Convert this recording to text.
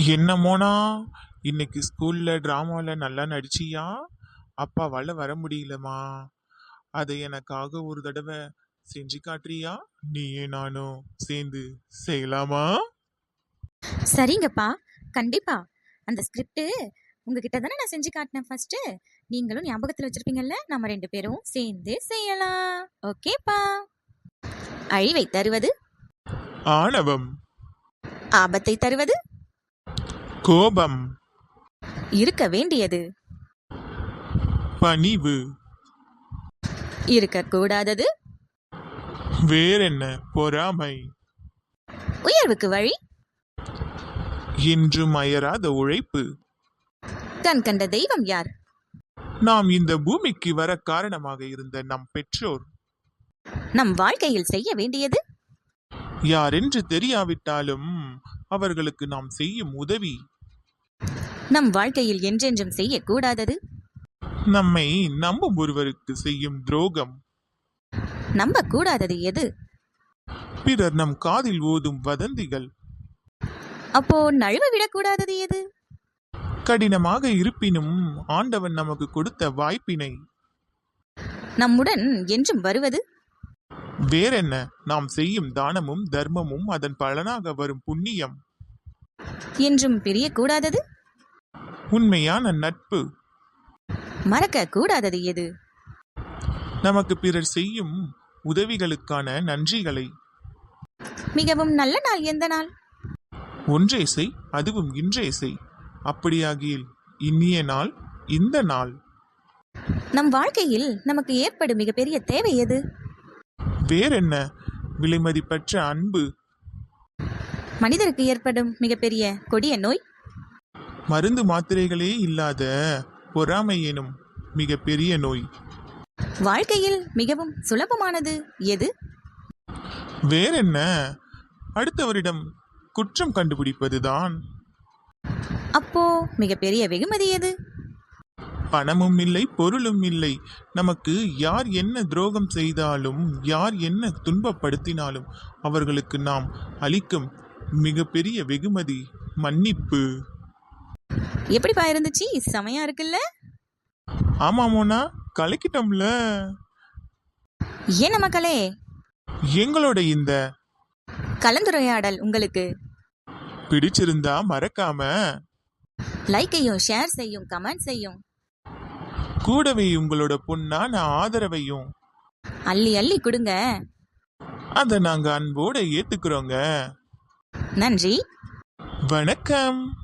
என்னமோனா இன்னைக்கு ஸ்கூல்ல டிராமால நல்லா நடிச்சியா? அப்பாவால வர முடியலமா அதை எனக்காக ஒரு தடவை செஞ்சு காட்டுறியா? நீயே நானும் சேர்ந்து செய்யலாமா? சரிங்கப்பா. கண்டிப்பா. அந்த ஸ்கிரிப்ட் உங்ககிட்ட தானே நான் செஞ்சு காட்டினேன் ஃபர்ஸ்ட் நீங்களும் ஞாபகத்தில் வச்சிருப்பீங்கல்ல? நம்ம ரெண்டு பேரும் சேர்ந்து செய்யலாம். ஓகேப்பா. அழிவை தருவது? ஆணவம். ஆபத்தை தருவது? கோபம். இருக்க வேண்டியது. பணிவு. இருக்கக்கூடாதது. வேறென்ன? பொறாமை. உயர்வுக்கு வழி. என்றும் அயராத உழைப்பு. கண் கண்ட தெய்வம் யார்? நாம் இந்த பூமிக்கு வர காரணமாக இருந்த நம் பெற்றோர். நம் வாழ்க்கையில் செய்ய வேண்டியது. யாரென்று தெரியாவிட்டாலும் அவர்களுக்கு நாம் செய்யும் உதவி. நம் வாழ்க்கையில் என்றென்றும் செய்யக்கூடாதது. நம்மை நம்பும் ஒருவருக்கு செய்யும் துரோகம். நம்பக்கூடாதது எது? பிறர் நம் காதில் ஓதும் வதந்திகள். அப்போ நழுவ விடக்கூடாதது எது? கடினமாக இருப்பினும் ஆண்டவன் நமக்கு கொடுத்த வாய்ப்பினை. நம்முடன் என்றும் வருவது? வேறென்ன? நாம் செய்யும் தானமும் தர்மமும் அதன் பலனாக வரும் புண்ணியம். என்றும் பிரியக்கூடாதது? உண்மையான நட்பு. மறக்க கூடாதது எது? நமக்கு பிறர் செய்யும் உதவிகளுக்கான நன்றிகளை. மிகவும் நல்ல நாள் எந்த நாள்? ஒன்றே செய் அதுவும் இன்றே செய். அப்படியாகில் இனிய நாள் இந்த நாள். நம் வாழ்க்கையில் நமக்கு ஏற்படும் மிகப்பெரிய தேவை எது? வேறென்ன விலைமதிப்பற்ற அன்பு. மனிதருக்கு ஏற்படும் மிகப்பெரிய கொடிய நோய்? மருந்து மாத்திரைகளே இல்லாத பொறாமை எனும் மிக பெரிய நோய். வாழ்க்கையில் மிகவும் சுலபமானது எது? வேறென்ன அடுத்தவரிடம் குற்றம் கண்டுபிடிப்பதுதான். அப்போ மிகப்பெரிய வெகுமதி எது? பணமும் இல்லை பொருளும் இல்லை. நமக்கு யார் என்ன துரோகம் செய்தாலும் யார் என்ன துன்பப்படுத்தினாலும் அவர்களுக்கு நாம் அளிக்கும் மிகப்பெரிய வெகுமதி மன்னிப்பு. எப்படிப்பா இருந்துச்சு? செமையா இருக்குல்ல? ஆமாமோனா கலக்கிட்டோம்ல. ஏன் மக்களே எங்களோட இந்த கலந்துரையாடல் உங்களுக்கு. பிடிச்சிருந்தா மறக்காம. லைக்கையும் ஷேர் செய்யும் கமெண்ட் செய்யும். கூடவே உங்களோட பொண்ணான ஆதரவையும். அள்ளி அள்ளி கொடுங்க. அதை நாங்க அன்போட ஏத்துக்கிறோங்க. நன்றி. வணக்கம்.